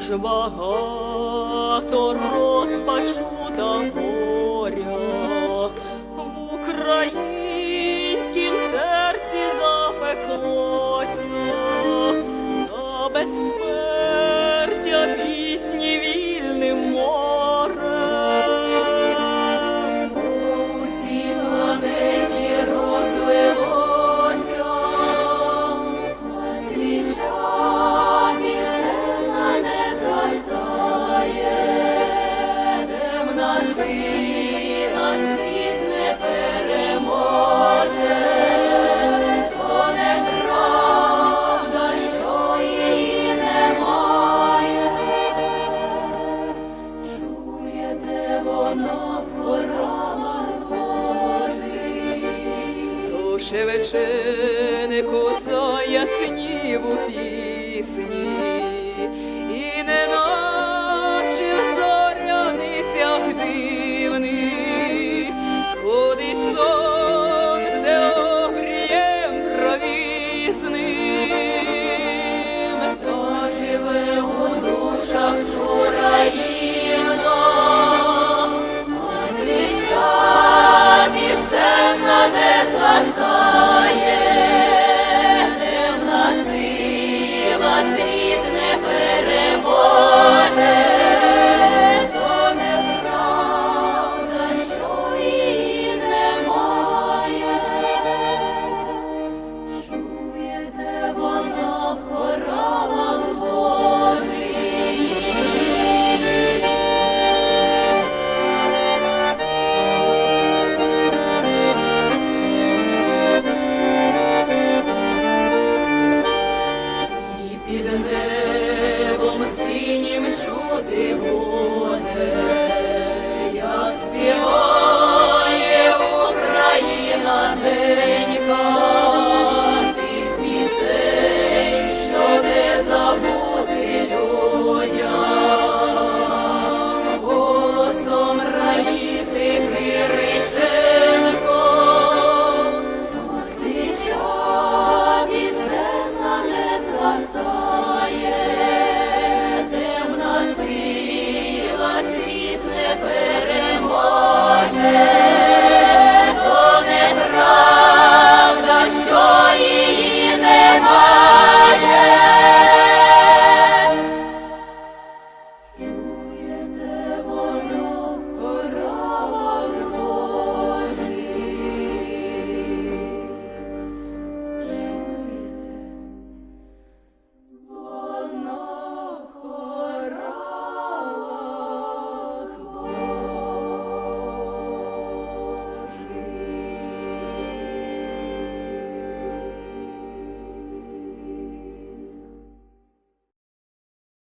ж багато розпачу та горя в українськім серці запеклося на безсмертя Божих. Душе веченику заяснів у пісні,